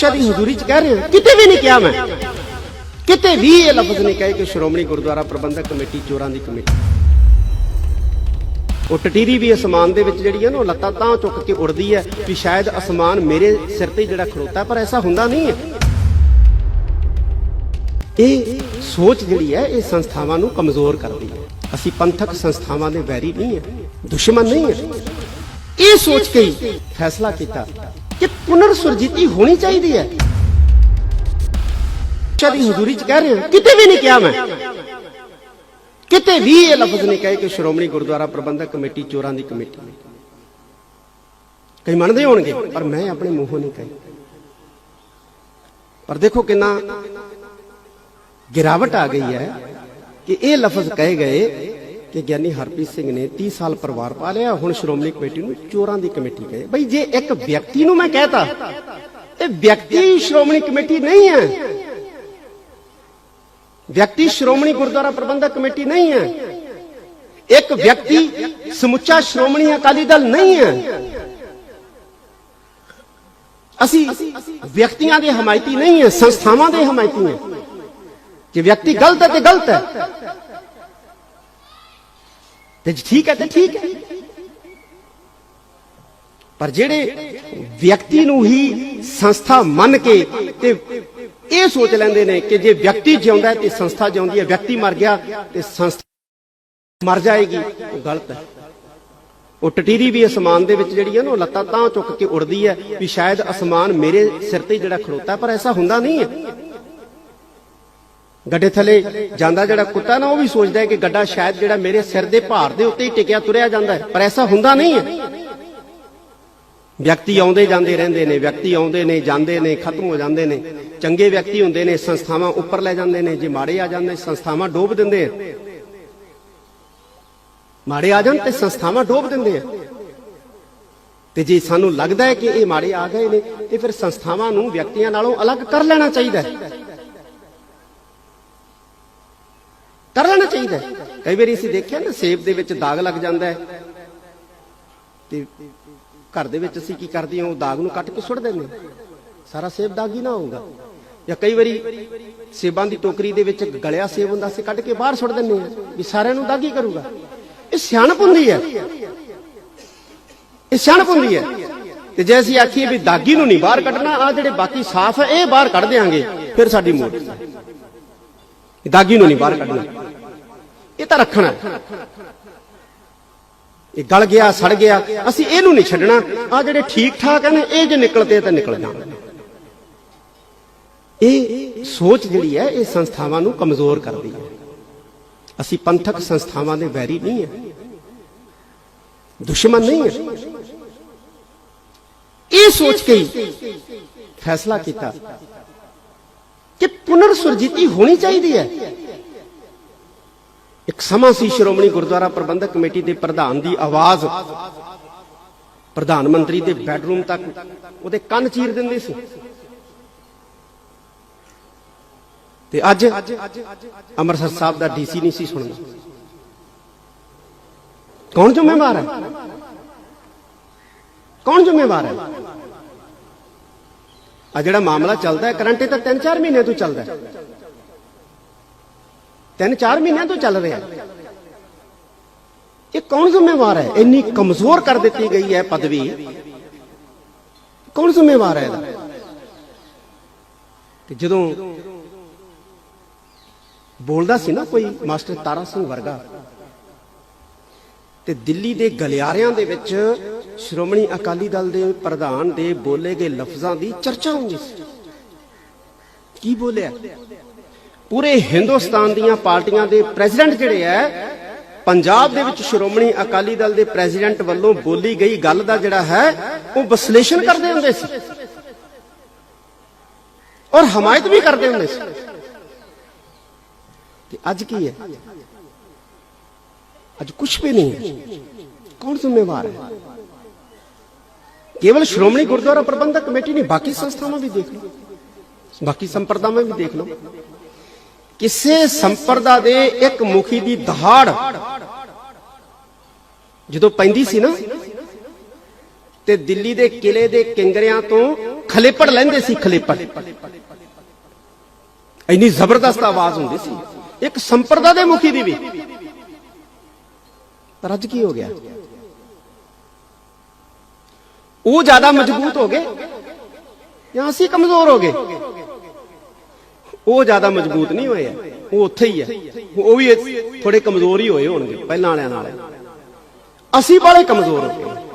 ਸ਼ਾਹ ਹਜ਼ੂਰੀ ਚ ਕਹਿ ਰਹੇ ਹਾਂ? ਕਿਤੇ ਵੀ ਨਹੀਂ ਕਿਹਾ ਮੈਂ। ਕਿਤੇ ਵੀ ਇਹ ਲਫ਼ਜ਼ ਨਹੀਂ ਕਹੇ ਕਿ ਸ਼੍ਰੋਮਣੀ ਗੁਰਦੁਆਰਾ ਪ੍ਰਬੰਧਕ ਕਮੇਟੀ, ਚੋਰਾਂ ਦੀ ਕਮੇਟੀ। ਉਹ ਟਟੀਰੀ ਵੀ ਅਸਮਾਨ ਦੇ ਵਿੱਚ ਜਿਹੜੀ ਹੈ ਨਾ ਲੱਤਾਂ ਤਾਂ ਚੁੱਕ ਕੇ ਉੜਦੀ ਹੈ ਵੀ ਸ਼ਾਇਦ ਅਸਮਾਨ ਮੇਰੇ ਸਿਰ ਤੇ ਜਿਹੜਾ ਖੜੋਤਾ, ਪਰ ਐਸਾ ਹੁੰਦਾ ਨਹੀਂ ਹੈ। ਇਹ ਸੋਚ ਜਿਹੜੀ ਹੈ, ਇਹ ਸੰਸਥਾਵਾਂ ਨੂੰ ਕਮਜ਼ੋਰ ਕਰਦੀ ਹੈ। ਅਸੀਂ ਪੰਥਕ ਸੰਸਥਾਵਾਂ ਦੇ ਵੈਰੀ ਨਹੀਂ ਹੈ, ਦੁਸ਼ਮਣ ਨਹੀਂ ਹੈ। ਇਹ ਸੋਚ ਕੇ ਫੈਸਲਾ ਕੀਤਾ। ਕਿ ਪੁਨਰ ਸੁਰਜੀਤੀ ਹੋਣੀ ਚਾਹੀਦੀ ਹੈ। ਸ਼ਾਹ ਹਜ਼ੂਰੀ ਚ ਕਹਿ ਰਹੇ ਹਾਂ, ਕਿਤੇ ਵੀ ਨਹੀਂ ਕਿਹਾ ਮੈਂ। ਕਿਤੇ ਵੀ ਇਹ ਲਫ਼ਜ਼ ਨਹੀਂ ਕਹੇ ਕਿ ਸ਼੍ਰੋਮਣੀ ਗੁਰਦੁਆਰਾ ਪ੍ਰਬੰਧਕ ਕਮੇਟੀ ਚੋਰਾਂ ਦੀ ਕਮੇਟੀ। ਕਈ ਮੰਨਦੇ ਹੋਣਗੇ, ਪਰ ਮੈਂ ਆਪਣੇ ਮੂੰਹੋਂ ਨਹੀਂ ਕਹੀ। ਪਰ ਦੇਖੋ ਕਿੰਨਾ ਗਿਰਾਵਟ ਆ ਗਈ ਹੈ ਕਿ ਇਹ ਲਫ਼ਜ਼ ਕਹੇ ਗਏ ਕਿ ਗਿਆਨੀ ਹਰਪ੍ਰੀਤ ਸਿੰਘ ਨੇ 30 ਸਾਲ ਪਰਿਵਾਰ ਪਾਲਿਆ, ਹੁਣ ਸ਼੍ਰੋਮਣੀ ਕਮੇਟੀ ਨੂੰ ਚੋਰਾਂ ਦੀ ਕਮੇਟੀ ਕਹੇ। ਬਈ ਜੇ ਇੱਕ ਵਿਅਕਤੀ ਨੂੰ ਮੈਂ ਕਹਤਾ, ਇਹ ਵਿਅਕਤੀ ਸ਼੍ਰੋਮਣੀ ਕਮੇਟੀ ਨਹੀਂ ਹੈ। ਵਿਅਕਤੀ ਸ਼੍ਰੋਮਣੀ ਗੁਰਦੁਆਰਾ ਪ੍ਰਬੰਧਕ ਕਮੇਟੀ ਨਹੀਂ ਹੈ। ਇੱਕ ਵਿਅਕਤੀ ਸਮੁੱਚਾ ਸ਼੍ਰੋਮਣੀ ਅਕਾਲੀ ਦਲ ਨਹੀਂ ਹੈ। ਅਸੀਂ ਵਿਅਕਤੀਆਂ ਦੇ ਹਮਾਇਤੀ ਨਹੀਂ ਹੈ, ਸੰਸਥਾਵਾਂ ਦੇ ਹਮਾਇਤੀ ਹਾਂ। ਕਿ ਵਿਅਕਤੀ ਗਲਤ ਹੈ ਤੇ ਗਲਤ ਹੈ। ਤੇ ਜੇ ਠੀਕ ਹੈ ਤੇ ਠੀਕ ਹੈ। ਪਰ ਜਿਹੜੇ ਵਿਅਕਤੀ ਨੂੰ ਹੀ ਸੰਸਥਾ ਮੰਨ ਕੇ ਤੇ ਇਹ ਸੋਚ ਲੈਂਦੇ ਨੇ ਕਿ ਜੇ ਵਿਅਕਤੀ ਜਿਉਂਦਾ ਹੈ ਤੇ ਸੰਸਥਾ ਜਿਉਂਦੀ ਹੈ, ਵਿਅਕਤੀ ਮਰ ਗਿਆ ਤੇ ਸੰਸਥਾ ਮਰ ਜਾਏਗੀ, ਉਹ ਗਲਤ ਹੈ। ਉਹ ਟਟੀਰੀ ਵੀ ਅਸਮਾਨ ਦੇ ਵਿੱਚ ਜਿਹੜੀ ਹੈ ਨਾ, ਉਹ ਲੱਤਾਂ ਤਾਂ ਚੁੱਕ ਕੇ ਉੜਦੀ ਹੈ ਵੀ ਸ਼ਾਇਦ ਅਸਮਾਨ ਮੇਰੇ ਸਿਰ ਤੇ ਜਿਹੜਾ ਖੜੋਤਾ ਪਰ ਐਸਾ ਹੁੰਦਾ ਨਹੀਂ ਹੈ। ਗੱਡੇ ਥੱਲੇ ਜਾਂਦਾ ਜਿਹੜਾ ਕੁੱਤਾ ਨਾ, ਉਹ ਵੀ ਸੋਚਦਾ ਹੈ ਕਿ ਗੱਡਾ ਸ਼ਾਇਦ ਜਿਹੜਾ ਮੇਰੇ ਸਿਰ ਦੇ ਭਾਰ ਦੇ ਉੱਤੇ ਹੀ ਟਿਕਿਆ, ਤੁਰਿਆ ਜਾਂਦਾ ਹੈ। ਪਰ ਐਸਾ ਹੁੰਦਾ ਨਹੀਂ ਹੈ। ਵਿਅਕਤੀ ਆਉਂਦੇ ਜਾਂਦੇ ਰਹਿੰਦੇ ਨੇ, ਵਿਅਕਤੀ ਆਉਂਦੇ ਨੇ, ਜਾਂਦੇ ਨੇ, ਖਤਮ ਹੋ ਜਾਂਦੇ ਨੇ। ਚੰਗੇ ਵਿਅਕਤੀ ਹੁੰਦੇ ਨੇ, ਸੰਸਥਾਵਾਂ ਉੱਪਰ ਲੈ ਜਾਂਦੇ ਨੇ। ਜੇ ਮਾੜੇ ਆ ਜਾਂਦੇ, ਸੰਸਥਾਵਾਂ ਡੋਬ ਦਿੰਦੇ ਆ। ਮਾੜੇ ਆ ਜਾਣ ਤੇ ਸੰਸਥਾਵਾਂ ਡੋਬ ਦਿੰਦੇ ਆ। ਤੇ ਜੇ ਸਾਨੂੰ ਲੱਗਦਾ ਹੈ ਕਿ ਇਹ ਮਾੜੇ ਆ ਗਏ ਨੇ, ਤੇ ਫਿਰ ਸੰਸਥਾਵਾਂ ਨੂੰ ਵਿਅਕਤੀਆਂ ਨਾਲੋਂ ਅਲੱਗ ਕਰ ਲੈਣਾ ਚਾਹੀਦਾ ਹੈ। ਕਰ ਲੈਣਾ ਚਾਹੀਦਾ ਕਈ ਵਾਰੀ ਅਸੀਂ ਦੇਖਿਆ ਨਾ, ਸੇਬ ਦੇ ਵਿੱਚ ਦਾਗ ਲੱਗ ਜਾਂਦਾ ਹੈ। ਤੇ ਘਰ ਦੇ ਵਿੱਚ ਅਸੀਂ ਕੀ ਕਰਦੇ ਹਾਂ, ਉਹ ਦਾਗ ਨੂੰ ਕੱਟ ਕੇ ਸੁੱਟ ਦਿੰਦੇ ਸਾਰਾ ਸੇਬ ਦਾਗੀ ਨਾ ਹੋਊਗਾ। ਜਾਂ ਕਈ ਵਾਰੀ ਸੇਬਾਂ ਦੀ ਟੋਕਰੀ ਦੇ ਵਿੱਚ ਗਲਿਆ ਸੇਬ ਹੁੰਦਾ ਸੀ ਕੱਢ ਕੇ ਬਾਹਰ ਸੁੱਟ ਦਿੰਦੇ ਹਾਂ ਵੀ ਸਾਰਿਆਂ ਨੂੰ ਦਾਗੀ ਕਰੂਗਾ। ਇਹ ਸਿਆਣਪ ਹੁੰਦੀ ਹੈ। ਇਹ ਸਿਆਣਪ ਹੁੰਦੀ ਹੈ। ਤੇ ਜੇ ਅਸੀਂ ਆਖੀਏ ਵੀ ਦਾਗੀ ਨੂੰ ਨਹੀਂ ਬਾਹਰ ਕੱਢਣਾ ਆ ਜਿਹੜੇ ਬਾਕੀ ਸਾਫ਼ ਹੈ ਇਹ ਬਾਹਰ ਕੱਢ ਦੇਾਂਗੇ ਫਿਰ ਸਾਡੀ ਮੋੜ ਦਾਗੀ ਨੂੰ ਨਹੀਂ ਬਾਹਰ ਕੱਢਣਾ। ਇਹ ਤਾਂ ਰੱਖਣਾ ਇਹ ਗਲ ਗਿਆ, ਸੜ ਗਿਆ, ਅਸੀਂ ਇਹਨੂੰ ਨਹੀਂ ਛੱਡਣਾ। ਆ ਜਿਹੜੇ ਠੀਕ ਠਾਕ ਹਨ ਇਹ ਜੇ ਨਿਕਲਦੇ ਤਾਂ ਨਿਕਲ ਜਾਣ ਇਹ ਸੋਚ ਜਿਹੜੀ ਹੈ, ਇਹ ਸੰਸਥਾਵਾਂ ਨੂੰ ਕਮਜ਼ੋਰ ਕਰਦੀ ਹੈ। ਅਸੀਂ ਪੰਥਕ ਸੰਸਥਾਵਾਂ ਦੇ ਵੈਰੀ ਨਹੀਂ ਹੈ ਦੁਸ਼ਮਣ ਨਹੀਂ ਹੈ ਇਹ ਸੋਚ ਕੇ ਫੈਸਲਾ ਕੀਤਾ ਕਿ ਪੁਨਰ ਸੁਰਜੀਤੀ ਹੋਣੀ ਚਾਹੀਦੀ ਹੈ। ਇੱਕ ਸਮਾਂ ਸੀ ਸ਼੍ਰੋਮਣੀ ਗੁਰਦੁਆਰਾ ਪ੍ਰਬੰਧਕ ਕਮੇਟੀ ਦੇ ਪ੍ਰਧਾਨ ਦੀ ਆਵਾਜ਼। ਪ੍ਰਧਾਨ ਮੰਤਰੀ ਦੇ ਬੈੱਡਰੂਮ ਤੱਕ ਉਹਦੇ ਕੰਨ ਚੀਰ ਦਿੰਦੇ ਸੀ। ਤੇ ਅੱਜ ਅੰਮ੍ਰਿਤਸਰ ਸਾਹਿਬ ਦਾ ਡੀਸੀ ਨਹੀਂ ਸੀ ਸੁਣਨਾ ਕੌਣ ਜ਼ਿੰਮੇਵਾਰ ਹੈ? ਕੌਣ ਜ਼ਿੰਮੇਵਾਰ ਹੈ? ਆ ਜਿਹੜਾ ਮਾਮਲਾ ਚੱਲਦਾ ਹੈ ਕਰੰਟ ਇਹ ਤਾਂ 3-4 ਮਹੀਨੇ ਤੋਂ ਚੱਲਦਾ ਹੈ। ਤਿੰਨ ਚਾਰ ਮਹੀਨਿਆਂ ਤੋਂ ਚੱਲ ਰਿਹਾ ਇਹ ਕੌਣ ਜ਼ਿੰਮੇਵਾਰ ਹੈ? ਇੰਨੀ ਕਮਜ਼ੋਰ ਕਰ ਦਿੱਤੀ ਗਈ ਹੈ ਪਦਵੀ। ਕੌਣ ਜ਼ਿੰਮੇਵਾਰ ਹੈ ਇਹਦਾ? ਤੇ ਜਦੋਂ ਬੋਲਦਾ ਸੀ ਨਾ ਕੋਈ ਮਾਸਟਰ ਤਾਰਾ ਸਿੰਘ ਵਰਗਾ, ਤੇ ਦਿੱਲੀ ਦੇ ਗਲਿਆਰਿਆਂ ਦੇ ਵਿੱਚ ਸ਼੍ਰੋਮਣੀ ਅਕਾਲੀ ਦਲ ਦੇ ਪ੍ਰਧਾਨ ਦੇ ਬੋਲੇ ਗਏ ਲਫ਼ਜ਼ਾਂ ਦੀ ਚਰਚਾ ਹੁੰਦੀ ਸੀ। ਕੀ ਬੋਲਿਆ? ਪੂਰੇ ਹਿੰਦੁਸਤਾਨ ਦੀਆਂ ਪਾਰਟੀਆਂ ਦੇ ਪ੍ਰੈਜ਼ੀਡੈਂਟ ਜਿਹੜੇ ਐ, ਪੰਜਾਬ ਦੇ ਵਿੱਚ ਸ਼੍ਰੋਮਣੀ ਅਕਾਲੀ ਦਲ ਦੇ ਪ੍ਰੈਜ਼ੀਡੈਂਟ ਵੱਲੋਂ ਬੋਲੀ ਗਈ ਗੱਲ ਦਾ ਜਿਹੜਾ ਹੈ, ਉਹ ਵਿਸ਼ਲੇਸ਼ਣ ਕਰਦੇ ਹੁੰਦੇ ਸੀ। ਔਰ ਹਮਾਇਤ ਵੀ ਕਰਦੇ ਹੁੰਦੇ ਸੀ। ਤੇ ਅੱਜ ਕੀ ਹੈ ਅੱਜ ਕੁਝ ਵੀ ਨਹੀਂ ਹੈ ਕੌਣ ਜ਼ਿੰਮੇਵਾਰ ਹੈ ਕੇਵਲ ਸ਼੍ਰੋਮਣੀ ਗੁਰਦੁਆਰਾ ਪ੍ਰਬੰਧਕ ਕਮੇਟੀ ਨਹੀਂ, ਬਾਕੀ ਸੰਸਥਾਵਾਂ ਵੀ ਦੇਖ ਲਓ। ਬਾਕੀ ਸੰਪਰਦਾਵਾਂ ਵੀ ਦੇਖ ਲਓ। ਕਿਸੇ ਸੰਪਰਦਾ ਦੇ ਇੱਕ ਮੁਖੀ ਦੀ ਦਹਾੜ ਜਦੋਂ ਪੈਂਦੀ ਸੀ ਨਾ, ਤੇ ਦਿੱਲੀ ਦੇ ਕਿਲੇ ਦੇ ਕਿੰਗਰਿਆਂ ਤੋਂ ਖਲੇਪੜ ਲੈਂਦੇ ਸੀ ਖਲੇਪੜ। ਇੰਨੀ ਜ਼ਬਰਦਸਤ ਆਵਾਜ਼ ਹੁੰਦੀ ਸੀ। ਇੱਕ ਸੰਪਰਦਾ ਦੇ ਮੁਖੀ ਦੀ ਵੀ। ਪਰ ਅੱਜ ਕੀ ਹੋ ਗਿਆ? ਉਹ ਜ਼ਿਆਦਾ ਮਜ਼ਬੂਤ ਹੋ ਗਏ ਜਾਂ ਅਸੀਂ ਕਮਜ਼ੋਰ ਹੋ ਗਏ? ਉਹ ਜ਼ਿਆਦਾ ਮਜ਼ਬੂਤ ਨਹੀਂ ਹੋਏ ਉਹ ਉੱਥੇ ਹੀ ਹੈ ਉਹ ਵੀ ਥੋੜੇ ਕਮਜ਼ੋਰ ਹੀ ਹੋਏ ਹੋਣਗੇ, ਪਹਿਲਾਂ ਵਾਲਿਆਂ ਨਾਲ। ਅਸੀਂ ਬਾਲੇ ਕਮਜ਼ੋਰ ਹੋ ਗਏ।